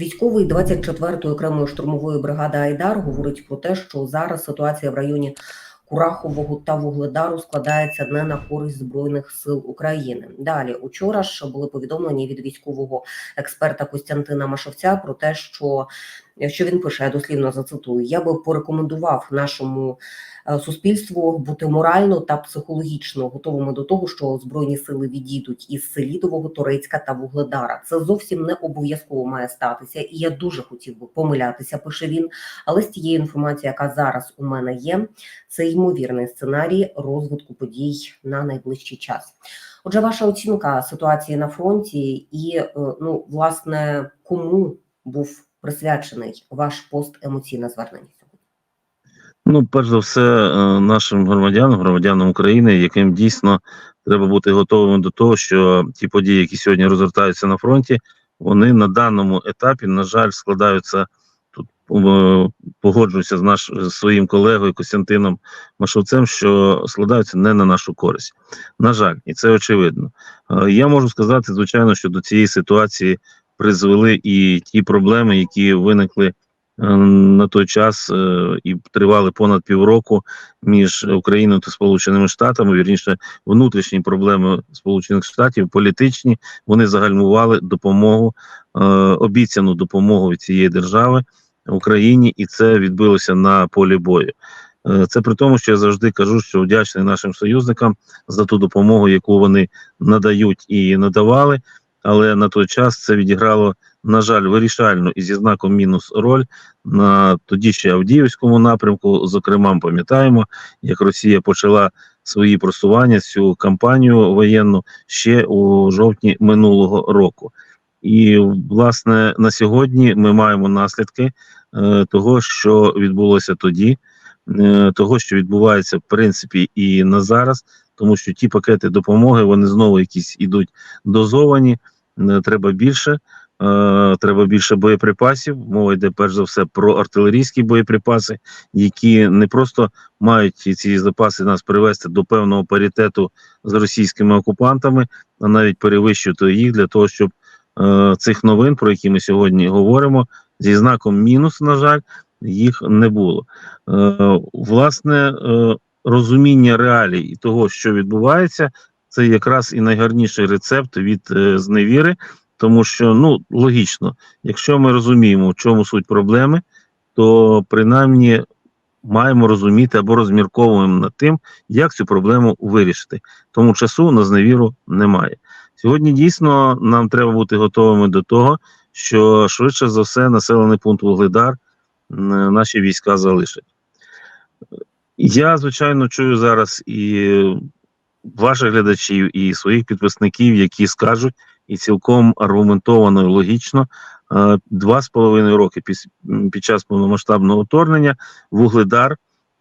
Військовий 24-ї окремої штурмової бригади Айдар говорить про те, що зараз ситуація в районі Курахового та Вугледару складається не на користь збройних сил України. Далі учора ж були повідомлення від військового експерта Костянтина Машовця про те, що що він пише, я дослівно зацитую: я би порекомендував нашому суспільству бути морально та психологічно готовими до того, що збройні сили відійдуть із Селідового, Торецька та Вугледара. Це зовсім не обов'язково має статися, і я дуже хотів би помилятися. Пише він. Але з тієї інформації, яка зараз у мене є, це ймовірний сценарій розвитку подій на найближчий час. Отже, ваша оцінка ситуації на фронті, і е, ну власне кому був присвячений ваш пост емоційне звернення? Ну, перш за все, е, нашим громадянам, громадянам України, яким дійсно треба бути готовими до того, що ті події, які сьогодні розгортаються на фронті, вони на даному етапі, на жаль, складаються тут. е, Погоджуюся з наш з своїм колегою Костянтином Машовцем, що складаються не на нашу користь. На жаль, і це очевидно. Е, Я можу сказати, звичайно, що до цієї ситуації призвели і ті проблеми, які виникли на той час е, і тривали понад півроку між Україною та Сполученими Штатами. Вірніше, внутрішні проблеми Сполучених Штатів, політичні, вони загальмували допомогу, е, обіцяну допомогу від цієї держави Україні, і це відбилося на полі бою. Е, Це при тому, що я завжди кажу, що вдячний нашим союзникам за ту допомогу, яку вони надають і надавали. Але на той час це відіграло, на жаль, вирішальну і зі знаком мінус роль на тоді ще Авдіївському напрямку. Зокрема, ми пам'ятаємо, як Росія почала свої просування цю кампанію воєнну ще у жовтні минулого року. І власне на сьогодні ми маємо наслідки е, того, що відбулося тоді, е, того, що відбувається в принципі і на зараз, тому що ті пакети допомоги вони знову якісь ідуть дозовані. е, Треба більше, треба більше боєприпасів. Мова йде перш за все про артилерійські боєприпаси, які не просто мають ці- запаси нас привести до певного паритету з російськими окупантами, а навіть перевищувати їх для того, щоб е, цих новин, про які ми сьогодні говоримо, зі знаком мінус, на жаль, їх не було. Е, власне, е, розуміння реалій і того, що відбувається, це якраз і найгарніший рецепт від е, зневіри, тому що ну логічно, якщо ми розуміємо, в чому суть проблеми, то принаймні маємо розуміти або розмірковуємо над тим, як цю проблему вирішити. Тому часу на зневіру немає. Сьогодні дійсно нам треба бути готовими до того, що швидше за все населений пункт Вугледар наші війська залишать. Я, звичайно, чую зараз і ваших глядачів, і своїх підписників, які скажуть, і цілком аргументовано і логічно, е, два з половиною роки під час повномасштабного вторгнення Вугледар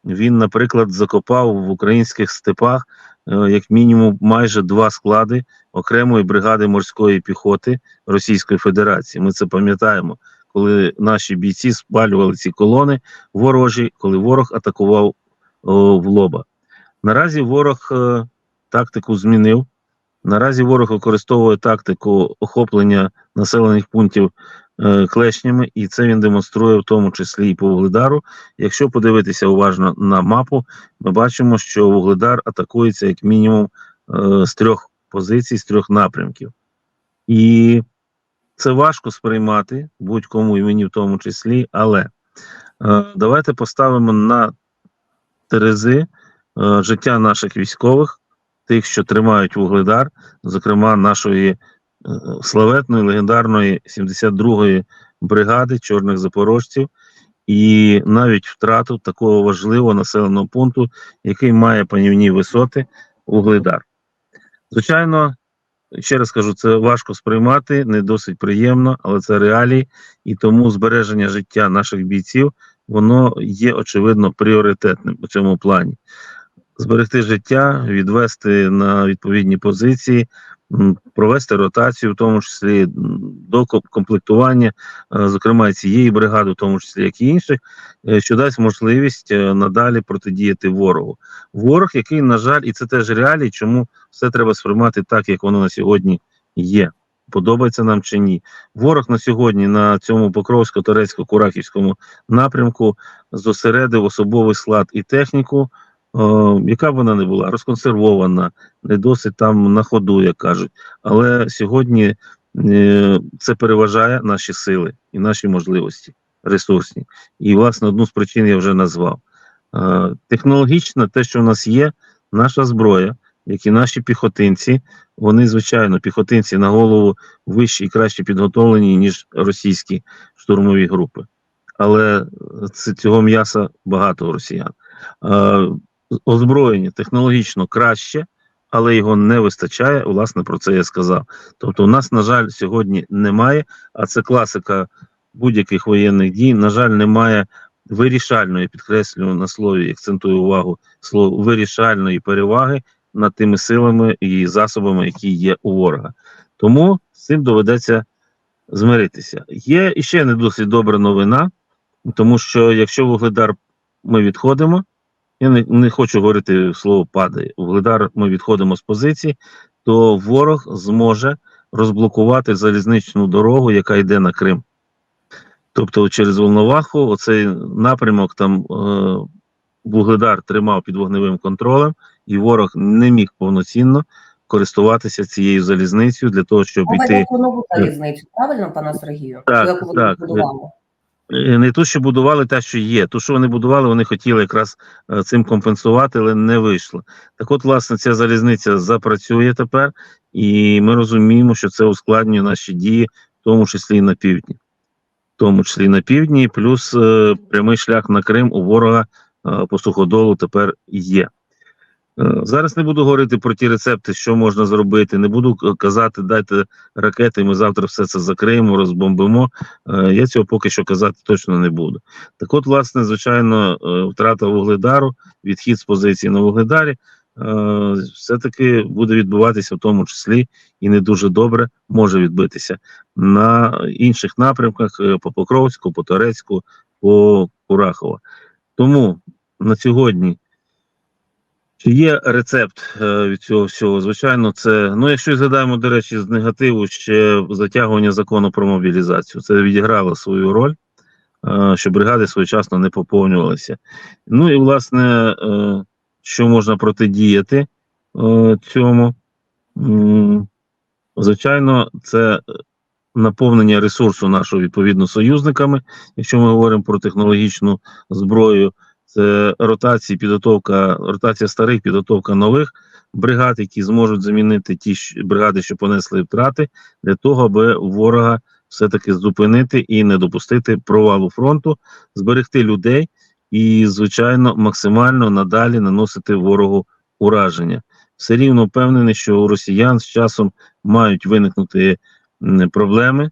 він, наприклад, закопав в українських степах е, як мінімум майже два склади окремої бригади морської піхоти Російської Федерації. Ми це пам'ятаємо, коли наші бійці спалювали ці колони ворожі, коли ворог атакував о, в лоба. Наразі ворог е, тактику змінив. Наразі ворог використовує тактику охоплення населених пунктів е, клешнями, і це він демонструє в тому числі і по Вугледару. Якщо подивитися уважно на мапу, ми бачимо, що Вугледар атакується як мінімум е, з трьох позицій, з трьох напрямків. І це важко сприймати будь-кому і мені в тому числі, але е, давайте поставимо на терези е, життя наших військових, тих, що тримають вугледар, зокрема нашої е, славетної легендарної 72-ї бригади чорних запорожців, і навіть втрату такого важливого населеного пункту, який має панівні висоти вугледар. Звичайно, ще раз кажу, це важко сприймати, не досить приємно, але це реалії, і тому збереження життя наших бійців воно є очевидно пріоритетним у цьому плані. Зберегти життя, відвести на відповідні позиції, провести ротацію, в тому числі до ком- комплектування, е, зокрема цієї бригади, в тому числі як і інших, е, що дасть можливість е, надалі протидіяти ворогу. Ворог, який, на жаль, і це теж реалії, чому все треба сприймати так, як воно на сьогодні є. подобається нам чи ні. Ворог на сьогодні на цьому Покровсько-Торецько-Курахівському напрямку зосередив особовий склад і техніку, яка б вона не була, розконсервована, не досить там на ходу, як кажуть. Але сьогодні е, це переважає наші сили і наші можливості ресурсні. І, власне, одну з причин я вже назвав. Е, технологічно, те, що в нас є, наша зброя, як і наші піхотинці, вони, звичайно, піхотинці на голову вищі і краще підготовлені, ніж російські штурмові групи. Але цього м'яса багато росіян. Озброєння технологічно краще, але його не вистачає. Власне, про це я сказав. Тобто, у нас, на жаль, сьогодні немає, а це класика будь-яких воєнних дій. На жаль, немає вирішальної, підкреслюю на слові, акцентую увагу, слово вирішальної переваги над тими силами і засобами, які є у ворога. Тому з цим доведеться змиритися. Є іще не досить добра новина, тому що якщо вугледар ми відходимо, я не, не хочу говорити слово падає. Вугледар ми відходимо з позиції, то ворог зможе розблокувати залізничну дорогу, яка йде на Крим. Тобто через Волноваху оцей напрямок там е, Вугледар тримав під вогневим контролем, і ворог не міг повноцінно користуватися цією залізницею для того, щоб Мова іти нову залізницю, правильно, пане Сергію? Так, Яку так. будували? Е, не ту, що будували, те, що є. Ту, що вони будували, вони хотіли якраз е, цим компенсувати, але не вийшло. Так от, власне, ця залізниця запрацює тепер, і ми розуміємо, що це ускладнює наші дії, в тому числі і на півдні. В тому числі і на півдні, плюс е, прямий шлях на Крим у ворога е, по суходолу тепер є. Е, Зараз не буду говорити про ті рецепти, що можна зробити. Не буду казати, дайте ракети, ми завтра все це закриємо, розбомбимо. Е, Я цього поки що казати точно не буду. Так от, власне, звичайно, е, втрата вугледару, відхід з позиції на вугледарі, все-таки буде відбуватися в тому числі і не дуже добре може відбитися на інших напрямках по Покровську, по Торецьку, по Курахово. Тому на сьогодні. Чи є рецепт е, від цього всього? Звичайно, це ну, якщо згадаємо, до речі, з негативу ще затягування закону про мобілізацію, це відіграло свою роль, е, що бригади своєчасно не поповнювалися. Ну і власне, е, що можна протидіяти цьому? Звичайно, це наповнення ресурсу нашого відповідно союзниками, якщо ми говоримо про технологічну зброю це ротації, підготовка, ротація старих, підготовка нових бригад, які зможуть замінити ті бригади, що понесли втрати, для того, аби ворога все-таки зупинити і не допустити провалу фронту, зберегти людей і, звичайно, максимально надалі наносити ворогу ураження. Все рівно впевнений, що у росіян з часом мають виникнути проблеми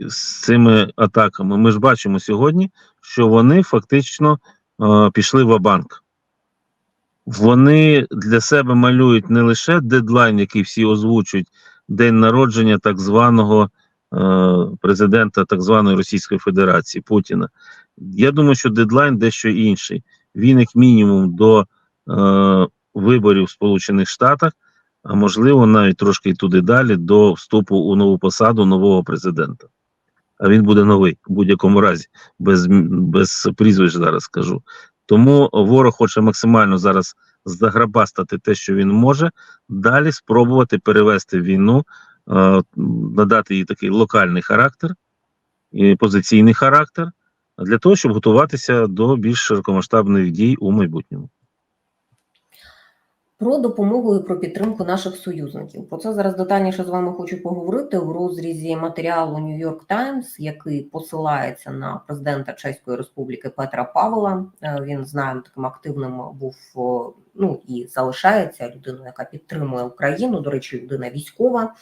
з цими атаками. Ми ж бачимо сьогодні, що вони фактично е, пішли в банк Вони для себе малюють не лише дедлайн, який всі озвучують, день народження так званого е, президента так званої Російської Федерації Путіна. Я думаю, що дедлайн дещо інший. Він, як мінімум, до е, виборів в Сполучених Штатах, а можливо, навіть трошки й туди далі, до вступу у нову посаду нового президента. А він буде новий в будь-якому разі без, без прізвищ зараз скажу. Тому ворог хоче максимально зараз заграбастати те, що він може, далі спробувати перевести війну, е, надати їй такий локальний характер, і позиційний характер, для того, щоб готуватися до більш широкомасштабних дій у майбутньому. Про допомогу і про підтримку наших союзників. Про це зараз детальніше з вами хочу поговорити в розрізі матеріалу New York Times, який посилається на президента Чеської Республіки Петра Павла. Е, Він знаємо таким активним був ну і залишається людиною, яка підтримує Україну. До речі, людина військова.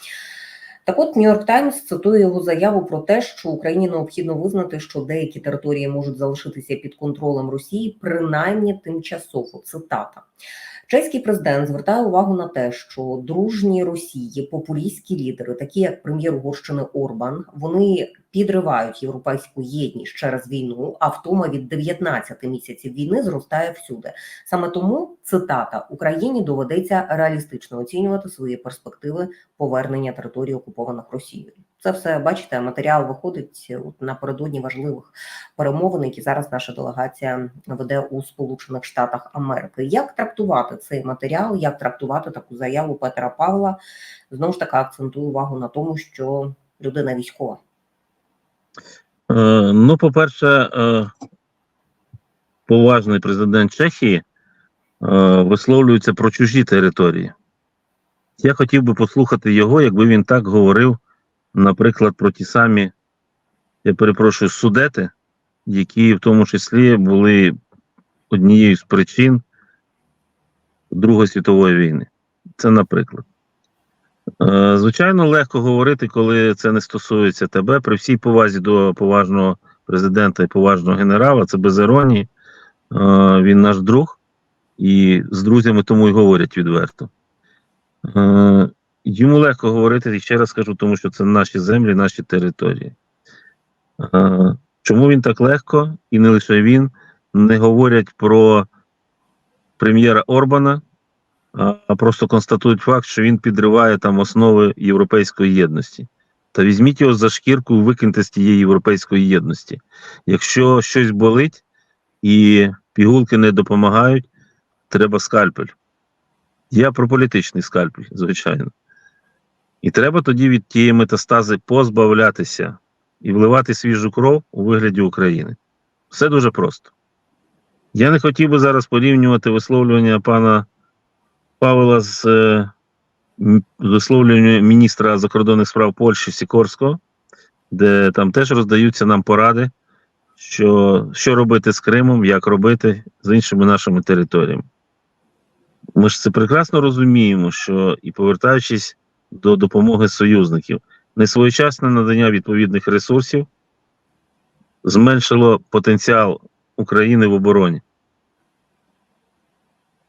Так от Нью-Йорк Таймс цитує його заяву про те, що Україні необхідно визнати, що деякі території можуть залишитися під контролем Росії, принаймні тимчасово. Цитата. Чеський президент звертає увагу на те, що дружні Росії популістські лідери, такі як прем'єр Угорщини Орбан, вони підривають європейську єдність через війну, а втома від 19 місяців війни зростає всюди. Саме тому цитата Україні доведеться реалістично оцінювати свої перспективи повернення території окупованих Росією. Це все бачите, матеріал виходить от напередодні важливих перемовин, які зараз наша делегація веде у Сполучених Штатах Америки. Як трактувати цей матеріал? Як трактувати таку заяву Петра Павла? Знову ж таки акцентую увагу на тому, що людина військова. Е, ну, по-перше, е, поважний президент Чехії е, висловлюється про чужі території. Я хотів би послухати його, якби він так говорив, наприклад, про ті самі, я перепрошую, судети, які в тому числі були однією з причин Другої світової війни. Це наприклад. Е, Звичайно, легко говорити, коли це не стосується тебе. При всій повазі до поважного президента і поважного генерала, це без іронії. Е, Він наш друг, і з друзями тому й говорять відверто. Е, Йому легко говорити, і ще раз кажу, тому що це наші землі, наші території. Чому він так легко, і не лише він, не говорять про прем'єра Орбана, просто констатують факт, що він підриває там основи європейської єдності. Та візьміть його за шкірку і викиньте з тієї європейської єдності. Якщо щось болить і пігулки не допомагають, треба скальпель. Я про політичний скальпель, звичайно. І треба тоді від тієї метастази позбавлятися і вливати свіжу кров у вигляді України. Все дуже просто. Я не хотів би зараз порівнювати висловлювання пана Павла з е, висловлюванням міністра закордонних справ Польщі Сікорського, де там теж роздаються нам поради, що, що робити з Кримом, як робити з іншими нашими територіями. Ми ж це прекрасно розуміємо, що і повертаючись до допомоги союзників, несвоєчасне надання відповідних ресурсів зменшило потенціал України в обороні.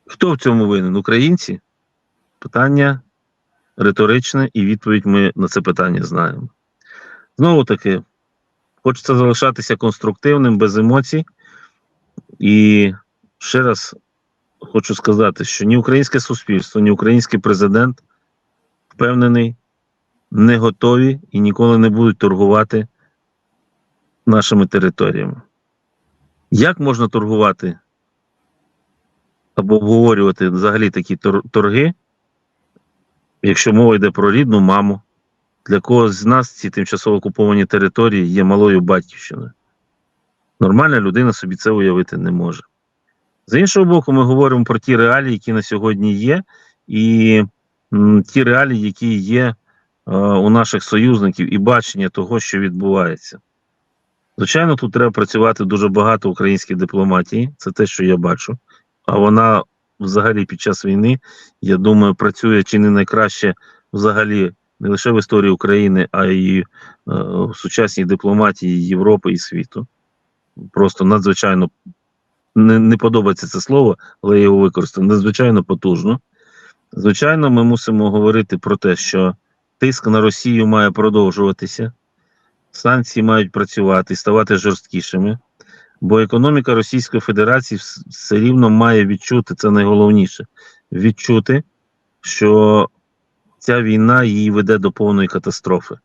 Хто в цьому винен? Українці? Питання риторичне, і відповідь ми на це питання знаємо. Знову таки, хочеться залишатися конструктивним, без емоцій. І ще раз хочу сказати, що ні українське суспільство, ні український президент впевнений, не готові і ніколи не будуть торгувати нашими територіями. Як можна торгувати або обговорювати взагалі такі торги, якщо мова йде про рідну маму, для когось з нас ці тимчасово окуповані території є малою батьківщиною. Нормальна людина собі це уявити не може. З іншого боку, ми говоримо про ті реалії, які на сьогодні є, і м, ті реалії, які є е, у наших союзників, і бачення того, що відбувається. Звичайно, тут треба працювати дуже багато української дипломатії, це те, що я бачу. А вона взагалі під час війни, я думаю, працює чи не найкраще взагалі не лише в історії України, а й е, в сучасній дипломатії Європи і світу. Просто надзвичайно не, не подобається це слово, але я його використаю надзвичайно потужно. Звичайно, ми мусимо говорити про те, що тиск на Росію має продовжуватися, санкції мають працювати і ставати жорсткішими. Бо економіка Російської Федерації все рівно має відчути це найголовніше відчути, що ця війна її веде до повної катастрофи.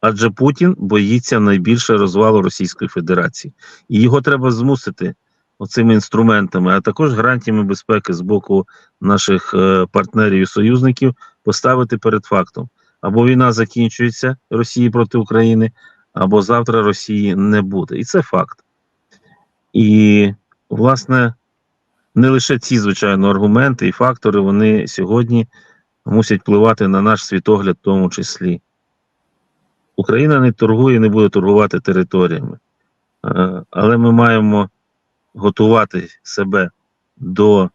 Адже Путін боїться найбільше розвалу Російської Федерації, і його треба змусити оцими інструментами, а також гарантіями безпеки з боку наших е, партнерів і союзників поставити перед фактом: або війна закінчується Росії проти України, або завтра Росії не буде. І це факт. І, власне, не лише ці, звичайно, аргументи і фактори, вони сьогодні мусять впливати на наш світогляд, в тому числі. Україна не торгує, не буде торгувати територіями. Е, Але ми маємо готувати себе до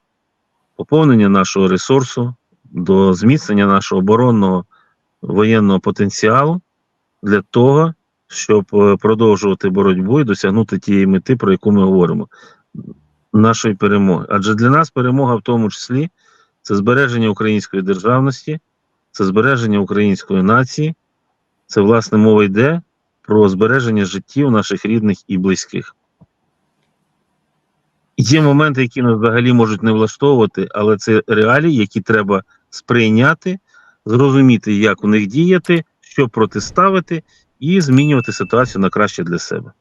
поповнення нашого ресурсу, до зміцнення нашого оборонного воєнного потенціалу для того, щоб е, продовжувати боротьбу і досягнути тієї мети, про яку ми говоримо, нашої перемоги. Адже для нас перемога в тому числі це збереження української державності, це збереження української нації, це, власне, мова йде про збереження життів наших рідних і близьких. Є моменти, які нас взагалі можуть не влаштовувати, але це реалії, які треба сприйняти, зрозуміти, як у них діяти, що протиставити, і змінювати ситуацію на краще для себе.